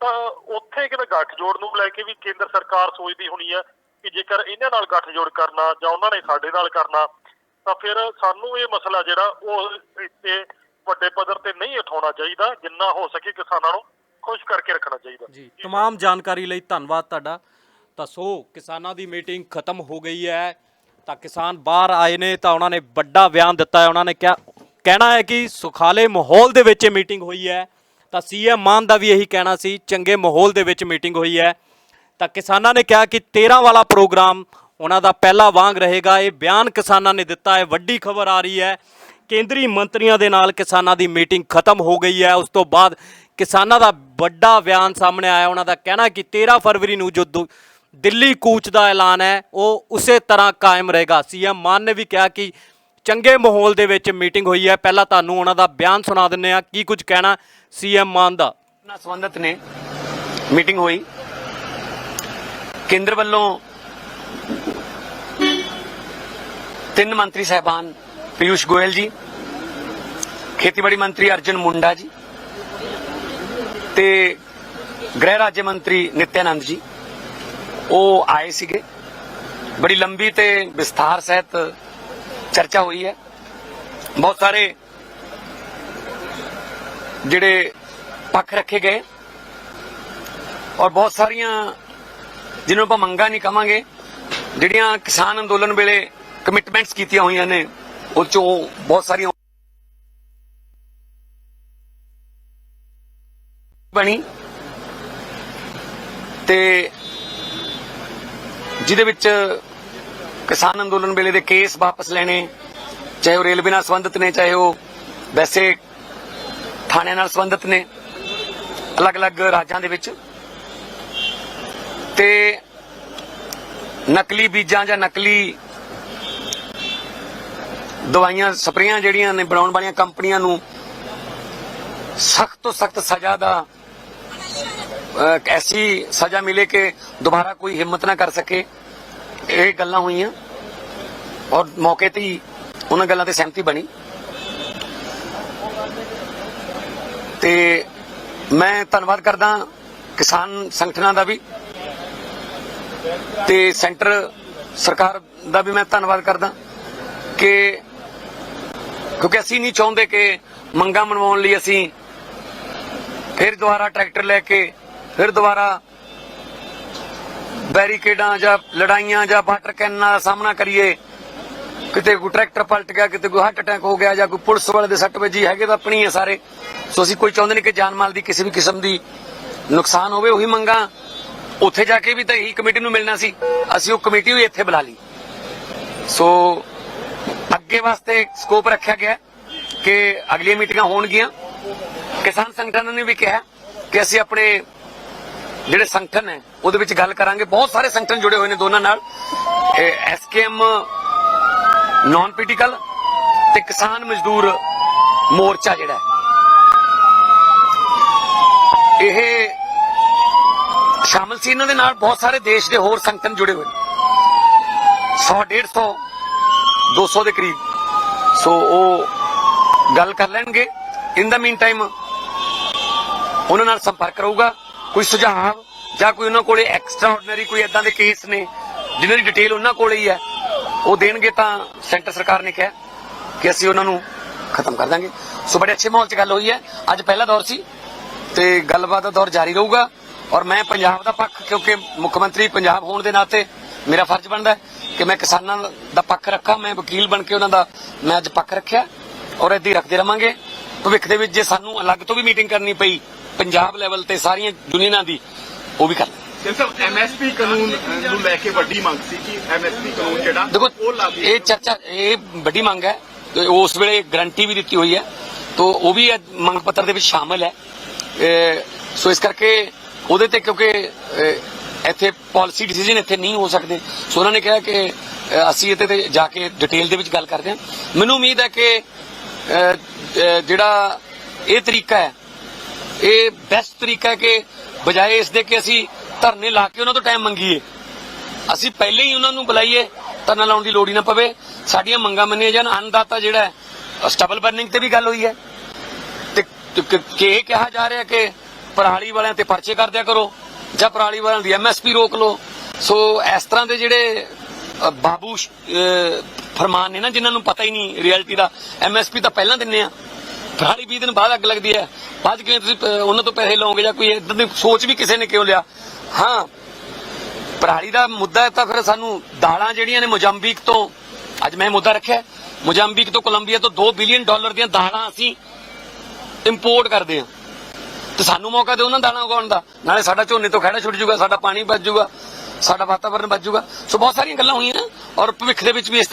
ਤਾਂ ਉੱਥੇ ਕਿਤੇ ਗੱਠਜੋੜ ਨੂੰ ਲੈ ਕੇ ਵੀ ਕੇਂਦਰ ਸਰਕਾਰ ਸੋਚਦੀ ਹੋਣੀ ਹੈ ਕਿ ਜੇਕਰ ਇਹਨਾਂ ਨਾਲ ਗੱਠਜੋੜ ਕਰਨਾ ਜਾਂ ਉਹਨਾਂ ਨੇ ਸਾਡੇ ਨਾਲ ਕਰਨਾ ਤਾਂ ਫਿਰ ਸਾਨੂੰ ਇਹ ਮਸਲਾ ਜਿਹੜਾ ਉਹ ਇੱਥੇ ਵੱਡੇ ਪੱਧਰ ਤੇ ਨਹੀਂ ਉਠਾਉਣਾ ਚਾਹੀਦਾ ਜਿੰਨਾ ਹੋ ਸਕੇ ਕਿਸਾਨਾਂ ਨੂੰ ਖੁਸ਼ ਕਰਕੇ ਰੱਖਣਾ ਚਾਹੀਦਾ
ਜੀ तमाम ਜਾਣਕਾਰੀ ਲਈ ਧੰਨਵਾਦ ਤੁਹਾਡਾ ਤਾਂ ਸੋ ਕਿਸਾਨਾਂ ਦੀ ਮੀਟਿੰਗ ਖਤਮ ਹੋ ਗਈ ਹੈ ਤਾਂ ਕਿਸਾਨ ਬਾਹਰ ਆਏ ਨੇ ਤਾਂ ਉਹਨਾਂ ਨੇ ਵੱਡਾ ਬਿਆਨ ਦਿੱਤਾ ਹੈ ਉਹਨਾਂ ਨੇ ਕਿਹਾ ਕਹਿਣਾ ਹੈ ਕਿ ਸੁਖਾਲੇ ਮਾਹੌਲ ਦੇ ਵਿੱਚ ਇਹ ਮੀਟਿੰਗ ਹੋਈ ਹੈ ਤਾਂ ਸੀਐਮ ਮਾਨ ਦਾ ਵੀ ਇਹੀ ਕਹਿਣਾ ਸੀ ਚੰਗੇ ਮਾਹੌਲ ਦੇ ਵਿੱਚ ਮੀਟਿੰਗ ਹੋਈ ਹੈ ਤਾਂ ਕਿਸਾਨਾਂ ਨੇ ਕਿਹਾ ਕਿ 13 ਵਾਲਾ ਪ੍ਰੋਗਰਾਮ ਉਹਨਾਂ ਦਾ ਪਹਿਲਾ ਵਾਂਗ ਰਹੇਗਾ। ਇਹ ਬਿਆਨ ਕਿਸਾਨਾਂ ਨੇ ਦਿੱਤਾ ਹੈ। ਵੱਡੀ ਖਬਰ ਆ ਰਹੀ ਹੈ। ਕੇਂਦਰੀ ਮੰਤਰੀਆਂ ਦੇ ਨਾਲ ਕਿਸਾਨਾਂ ਦੀ ਮੀਟਿੰਗ ਖਤਮ ਹੋ ਗਈ ਹੈ। ਉਸ ਤੋਂ ਬਾਅਦ ਕਿਸਾਨਾਂ ਦਾ ਵੱਡਾ ਬਿਆਨ ਸਾਹਮਣੇ ਆਇਆ। ਉਹਨਾਂ ਦਾ ਕਹਿਣਾ ਕਿ 13 ਫਰਵਰੀ ਨੂੰ ਜੋ ਦੁ- ਦਿੱਲੀ ਕੂਚ ਦਾ ਐਲਾਨ ਹੈ, ਉਹ ਉਸੇ ਤਰ੍ਹਾਂ ਕਾਇਮ ਰਹੇਗਾ। ਸੀਐਮ ਮਾਨ ਨੇ ਵੀ ਕਿਹਾ ਕਿ ਚੰਗੇ ਮਾਹੌਲ ਦੇ ਵਿੱਚ ਮੀਟਿੰਗ ਹੋਈ ਹੈ। ਪਹਿਲਾਂ ਤੁਹਾਨੂੰ ਉਹਨਾਂ ਦਾ ਬਿਆਨ ਸੁਣਾ ਦਿੰਨੇ ਆ ਕੀ ਕੁਝ ਕਹਿਣਾ ਸੀਐਮ ਮਾਨ ਦਾ?
ਨਾਲ ਸੰਬੰਧਤ ਨੇ। ਮੀਟਿੰਗ ਹੋਈ। ਕੇਂਦਰ ਵੱਲੋਂ ਤਿੰਨ ਮੰਤਰੀ ਸਹਿਬਾਨ ਪਿਊਸ਼ ਗੋਇਲ ਜੀ, ਖੇਤੀਬਾੜੀ ਮੰਤਰੀ ਅਰਜਨ ਮੁੰਡਾ ਜੀ ਤੇ ਗ੍ਰਹਿ ਰਾਜ ਮੰਤਰੀ ਨਿਤਿਆਨੰਦ ਜੀ। ਉਹ ਆਏ ਸੀਗੇ। ਬੜੀ ਲੰਬੀ ਤੇ ਵਿਸਥਾਰ ਸਹਿਤ ਚਰਚਾ ਹੋਈ ਹੈ। ਬਹੁਤ ਸਾਰੇ ਜਿਹੜੇ ਪੱਖ ਰੱਖੇ ਗਏ ਔਰ ਬਹੁਤ ਸਾਰੀਆਂ ਜਿਹਨੂੰ ਆਪਾਂ ਮੰਗਾਂ ਨਹੀਂ ਕਵਾਂਗੇ, ਜਿਹੜੀਆਂ ਕਿਸਾਨ ਅੰਦੋਲਨ ਵੇਲੇ ਕਮਿਟਮੈਂਟਸ ਕੀਤੀਆਂ ਹੋਈਆਂ ਨੇ, ਉਹ ਚੋਂ ਬਹੁਤ ਸਾਰੀਆਂ ਬਣੀ। ਤੇ ਜਿਹਦੇ ਵਿੱਚ ਕਿਸਾਨ ਅੰਦੋਲਨ ਵੇਲੇ ਦੇ ਕੇਸ ਵਾਪਸ ਲੈਣੇ, ਚਾਹੇ ਉਹ ਰੇਲਵੇ ਨਾਲ ਸੰਬੰਧਿਤ ਨੇ, ਚਾਹੇ ਉਹ ਵੈਸੇ ਥਾਣਿਆਂ ਨਾਲ ਸੰਬੰਧਿਤ ਨੇ, ਅਲੱਗ-ਅਲੱਗ ਰਾਜਾਂ ਦੇ ਵਿੱਚ। ਤੇ ਨਕਲੀ ਬੀਜਾਂ ਜਾਂ ਨਕਲੀ ਦਵਾਈਆਂ, ਸਪਰੇਆਂ ਜਿਹੜੀਆਂ ਨੇ ਬਣਾਉਣ ਵਾਲੀਆਂ ਕੰਪਨੀਆਂ ਨੂੰ ਸਖਤ ਤੋਂ ਸਖਤ ਸਜ਼ਾ ਦਾ ਐਸੀ ਸਜ਼ਾ ਮਿਲੇ ਕਿ ਦੁਬਾਰਾ ਕੋਈ ਹਿੰਮਤ ਨਾ ਕਰ ਸਕੇ। ਇਹ ਗੱਲਾਂ ਹੋਈਆਂ ਔਰ ਮੌਕੇ ਤੇ ਹੀ ਉਹਨਾਂ ਗੱਲਾਂ ਤੇ ਸਹਿਮਤੀ ਬਣੀ। ਤੇ ਮੈਂ ਧੰਨਵਾਦ ਕਰਦਾ ਕਿਸਾਨ ਸੰਗਠਨਾਂ ਦਾ ਵੀ ਤੇ ਸੈਂਟਰ ਸਰਕਾਰ ਦਾ ਵੀ ਮੈਂ ਧੰਨਵਾਦ ਕਰਦਾ ਕਿ ਕਿਉਂਕਿ ਅਸੀਂ ਨਹੀਂ ਚਾਹੁੰਦੇ ਕਿ ਮੰਗਾਂ ਮਨਵਾਉਣ ਲਈ ਅਸੀਂ ਫਿਰ ਦੁਬਾਰਾ ਟਰੈਕਟਰ ਲੈ ਕੇ, ਫਿਰ ਦੁਬਾਰਾ ਬੈਰੀਕੇਡਾਂ ਜਾਂ ਲੜਾਈਆਂ ਜਾਂ ਵਾਟਰ ਕੈਨਾਂ ਦਾ ਸਾਹਮਣਾ ਕਰੀਏ। ਕਿਤੇ ਕੋਈ ਟਰੈਕਟਰ ਪਲਟ ਗਿਆ, ਕਿਤੇ ਕੋਈ ਹਾਰਟ ਅਟੈਕ ਹੋ ਗਿਆ ਜਾਂ ਕੋਈ ਪੁਲਿਸ ਵਾਲੇ ਦੇ ਸੱਟ ਵੱਜੀ, ਹੈਗੇ ਤਾਂ ਆਪਣੀ ਹੈ ਸਾਰੇ। ਸੋ ਅਸੀਂ ਕੋਈ ਚਾਹੁੰਦੇ ਨਹੀਂ ਕਿ ਜਾਨ ਮਾਲ ਦੀ ਕਿਸੇ ਵੀ ਕਿਸਮ ਦੀ ਨੁਕਸਾਨ ਹੋਵੇ, ਉਹੀ ਮੰਗਾਂ ਉੱਥੇ ਜਾ ਕੇ ਵੀ ਤਾਂ ਇਹੀ ਕਮੇਟੀ ਨੂੰ ਮਿਲਣਾ ਸੀ। ਅਸੀਂ ਉਹ ਕਮੇਟੀ ਵੀ ਇੱਥੇ ਬੁਲਾ ਲਈ। ਸੋ ਅੱਗੇ ਵਾਸਤੇ ਸਕੋਪ ਰੱਖਿਆ ਗਿਆ ਕਿ ਅਗਲੀਆਂ ਮੀਟਿੰਗਾਂ ਹੋਣਗੀਆਂ। ਕਿਸਾਨ ਸੰਗਠਨਾਂ ਨੇ ਵੀ ਕਿਹਾ ਕਿ ਅਸੀਂ ਆਪਣੇ ਜਿਹੜੇ ਸੰਗਠਨ ਹੈ, ਉਹਦੇ ਵਿੱਚ ਗੱਲ ਕਰਾਂਗੇ। ਬਹੁਤ ਸਾਰੇ ਸੰਗਠਨ ਜੁੜੇ ਹੋਏ ਨੇ ਦੋਨਾਂ ਨਾਲ। ਐਸਕੇਐਮ ਨਾਨ ਪੋਲੀਟੀਕਲ ਤੇ ਕਿਸਾਨ ਮਜ਼ਦੂਰ ਮੋਰਚਾ ਜਿਹੜਾ ਇਹ ਸ਼ਾਮਲ ਸੀ ਇਹਨਾਂ ਦੇ ਨਾਲ। ਬਹੁਤ ਸਾਰੇ ਦੇਸ਼ ਦੇ ਹੋਰ ਸੰਗਠਨ ਜੁੜੇ ਹੋਏ ਨੇ। 100 150 200 ਦੇ ਕਰੀਬ। ਸੋ ਉਹ ਗੱਲ ਕਰ ਲੈਣਗੇ। ਇਨ ਦਾ ਮੀਨ ਟਾਈਮ ਉਹਨਾਂ ਨਾਲ ਸੰਪਰਕ ਰਹੂਗਾ। ਕੋਈ ਸੁਝਾਅ ਜਾਂ ਕੋਈ ਉਹਨਾਂ ਕੋਲੇ ਐਕਸਟਰਾ ਕੋਈ ਇਦਾਂ ਦੇ ਕੇਸ ਨੇ, ਜਿਨ੍ਹਾਂ ਦੀ ਡਿਟੇਲ ਉਹਨਾਂ ਕੋਲੇ ਹੀ ਹੈ, ਉਹ ਦੇਣਗੇ ਤਾਂ ਸੈਂਟਰ ਸਰਕਾਰ ਨੇ ਕਿਹਾ ਕਿ ਅਸੀਂ ਉਹਨਾਂ ਨੂੰ ਖਤਮ ਕਰ ਦਾਂਗੇ। ਸੋ ਬੜੇ ਅੱਛੇ ਮਾਹੌਲ 'ਚ ਗੱਲ ਹੋਈ ਹੈ। ਅੱਜ ਪਹਿਲਾ ਦੌਰ ਸੀ ਤੇ ਗੱਲਬਾਤ ਦਾ ਦੌਰ ਜਾਰੀ ਰਹੂਗਾ। ਔਰ ਮੈਂ ਪੰਜਾਬ ਦਾ ਪੱਖ, ਕਿਉਂਕਿ ਮੁੱਖ ਮੰਤਰੀ ਪੰਜਾਬ ਹੋਣ ਦੇ ਨਾਤੇ ਮੇਰਾ ਫਰਜ਼ ਬਣਦਾ ਹੈ ਕਿ ਮੈਂ ਕਿਸਾਨਾਂ ਦਾ ਪੱਖ ਰੱਖਾਂ ਮੈਂ ਵਕੀਲ ਬਣ ਕੇ ਉਹਨਾਂ ਦਾ ਮੈਂ ਅੱਜ ਪੱਖ ਰੱਖਿਆ ਔਰ ਹੀ ਰੱਖਦੇ ਰਵਾਂਗੇ। ਭਵਿੱਖ ਦੇ ਵਿੱਚ ਜੇ ਸਾਨੂੰ ਅਲੱਗ ਤੋਂ ਵੀ ਮੀਟਿੰਗ ਕਰਨੀ ਪਈ ਪੰਜਾਬ ਲੈਵਲ ਤੇ ਸਾਰੀਆਂ ਯੂਨੀਅਨਾਂ ਦੀ ਉਹ ਵੀ ਕਰ
ਸਿਰਫ ਐਮਐਸਪੀ ਕਾਨੂੰਨ ਨੂੰ ਲੈ ਕੇ ਵੱਡੀ ਮੰਗ ਸੀ ਕਿ ਐਮਐਸਪੀ ਕਾਨੂੰਨ ਜਿਹੜਾ
ਦੇਖੋ ਇਹ ਚਰਚਾ ਇਹ ਵੱਡੀ ਮੰਗ ਹੈ। ਉਸ ਵੇਲੇ ਗਰੰਟੀ ਵੀ ਦਿੱਤੀ ਹੋਈ ਹੈ। ਤੋਂ ਉਹ ਵੀ ਮੰਗ ਪੱਤਰ ਦੇ ਵਿੱਚ ਸ਼ਾਮਲ ਹੈ। ਸੋ ਇਸ ਕਰਕੇ ਉਹਦੇ ਤੇ ਕਿਉਂਕਿ ਇੱਥੇ ਪਾਲਿਸੀ ਡਿਸੀਜਨ ਇੱਥੇ ਨਹੀਂ ਹੋ ਸਕਦੇ। ਸੋ ਉਹਨਾਂ ਨੇ ਕਿਹਾ ਕਿ ਅਸੀਂ ਇਹਦੇ ਤੇ ਜਾ ਕੇ ਡਿਟੇਲ ਦੇ ਵਿੱਚ ਗੱਲ ਕਰਦੇ ਹਾਂ। ਮੈਨੂੰ ਉਮੀਦ ਹੈ ਕਿ ਜਿਹੜਾ ਇਹ ਤਰੀਕਾ ਹੈ, ਇਹ ਬੈਸਟ ਤਰੀਕਾ ਹੈ ਕਿ ਬਜਾਏ ਇਸ ਦੇ ਕਿ ਅਸੀਂ ਧਰਨੇ ਲਾ ਕੇ ਉਹਨਾਂ ਤੋਂ ਟਾਈਮ ਮੰਗੀਏ। ਅਸੀਂ ਪਹਿਲੇ ਹੀ ਉਹਨਾਂ ਨੂੰ ਬੁਲਾਈਏ, ਧਰਨਾ ਲਾਉਣ ਦੀ ਲੋੜ ਹੀ ਨਾ ਪਵੇ। ਸਾਡੀਆਂ ਮੰਗਾਂ ਮੰਨੀਆਂ ਜਾਣ। ਅੰਨਦਾਤਾ ਜਿਹੜਾ ਸਟਬਲ ਬਰਨਿੰਗ ਤੇ ਵੀ ਗੱਲ ਹੋਈ ਹੈ। ਤੇ ਕਿ ਇਹ ਕਿਹਾ ਜਾ ਰਿਹਾ ਕਿ ਪਰਾਲੀ ਵਾਲਿਆਂ ਤੇ ਪਰਚੇ ਕਰ ਦਿਆ ਕਰੋ। ਜਾਂ ਪਰਾਲੀ ਵਾਲਿਆਂ ਦੀ ਐਮਐਸਪੀ ਰੋਕ ਲਓ। ਸੋ ਇਸ ਤਰ੍ਹਾਂ ਦੇ ਜਿਹੜੇ ਬਾਬੂ ਫਰਮਾਨ ਨੇ ਨਾ, ਜਿਨ੍ਹਾਂ ਨੂੰ ਪਤਾ ਹੀ ਨਹੀਂ ਰਿਐਲਿਟੀ ਦਾ ਐਮਐਸਪੀ ਤਾਂ ਪਹਿਲਾਂ ਦਿੰਨੇ ਆ। ਪਰਾਲੀ 20 ਦਿਨ ਬਾਅਦ ਅੱਗ ਲੱਗਦੀ ਹੈ। ਬਾਅਦ 'ਚ ਕਿਵੇਂ ਤੁਸੀਂ ਉਹਨਾਂ ਤੋਂ ਪੈਸੇ ਲਓਗੇ ਜਾਂ ਕੋਈ ਇਦਾਂ ਦੀ ਸੋਚ ਵੀ ਕਿਸੇ ਨੇ ਕਿਉਂ ਲਿਆ? ਹਾਂ, ਪਰਾਲੀ ਦਾ ਮੁੱਦਾ ਤਾਂ ਫਿਰ ਸਾਨੂੰ ਦਾਲਾਂ ਜਿਹੜੀਆਂ ਨੇ ਮੋਜ਼ੰਬੀਕ ਤੋਂ, ਅੱਜ ਮੈਂ ਮੁੱਦਾ ਰੱਖਿਆ, ਮੋਜ਼ੰਬੀਕ ਤੋਂ ਕੋਲੰਬੀਆ ਤੋਂ 2 ਬਿਲੀਅਨ ਡਾਲਰ ਦੀਆਂ ਦਾਲਾਂ ਅਸੀਂ ਇੰਪੋਰਟ ਕਰਦੇ ਹਾਂ। ਤੇ ਸਾਨੂੰ ਮੌਕਾ ਦਿਓ ਉਹਨਾਂ ਦਾਣਾ ਉਗਾਉਣ ਦਾ। ਨਾਲੇ ਸਾਡਾ ਝੋਨੇ ਤੋਂ ਖੜਾ ਛੁੱਟ ਜੂਗਾ ਸਾਡਾ ਪਾਣੀ ਬਚ ਜੂਗਾ ਸਾਡਾ ਵਾਤਾਵਰਨ ਬਚ ਜੂਗਾ ਸੋ ਬਹੁਤ ਸਾਰੀਆਂ ਗੱਲਾਂ ਹੋਈਆਂ ਔਰ ਭਵਿੱਖ ਦੇ ਵਿੱਚ ਵੀ ਇਸ